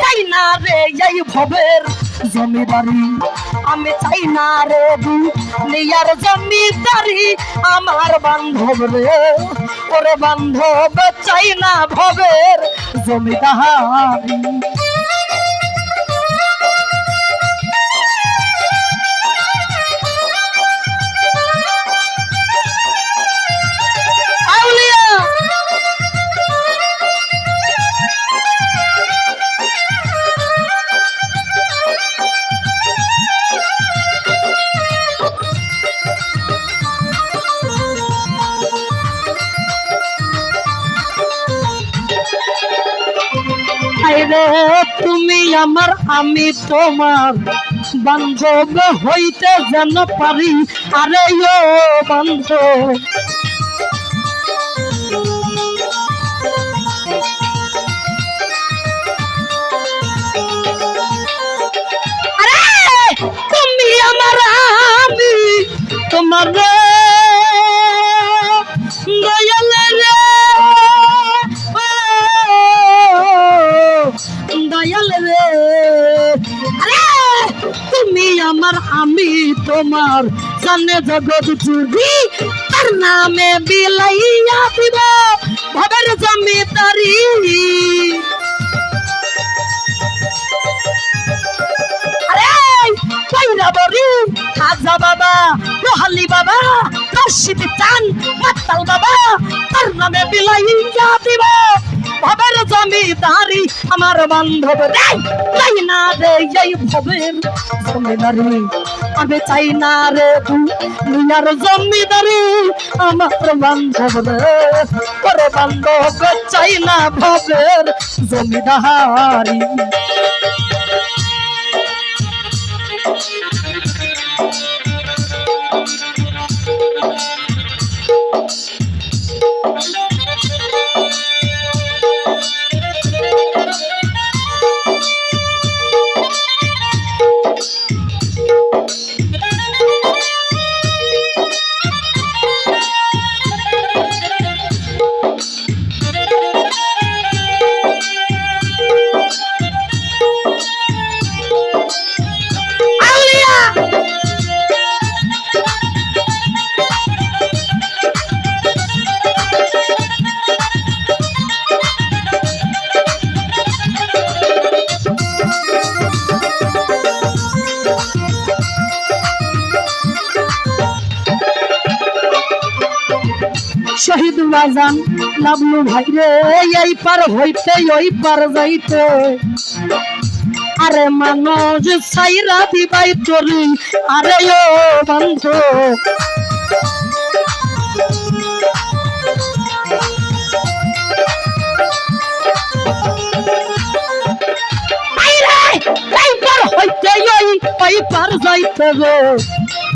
চাই না রে এই ভবের জমিদারি। আমি চাই না রে দু নিয়ার জমিদারি। আমার বান্ধব রে, ওরে বান্ধব চাই না ভবের জমিদারি। আরে তুমি আমার, আমি তোমার বান্ধব হইতে যেন পারি। আরে ও বান্ধব। তুমি আমার, আমি তোমার দয়াল তুমি আমার, আমি তোমার জানে জগৎ চুরি। তার নামে বিলাইয়া দিব, ভবের জমিদারি আরে, কইরা বরি খাজা বাবা, রোহালি বাবা, রশিদ চান, মাতাল বাবা, তার নামে বিলাইয়া দিব, ভবের জমিদারি আমার বান্ধব চাই না রে এই ভবের জমিদারি? আমি চাই না রে তু নিয়ার জমিদারি। আমার বান্ধব রে ওরে বান্ধব চাই না ভবের জমিদারি। শহীদ রাজান লাবলু ভাই রে, এই পার হইতে, ওই পার যাইতে। আরে মানুষ সাইরা দিবাই তোরি, আরে ও বন্ধু। পার হইতে, ওই পার যাইতে গো।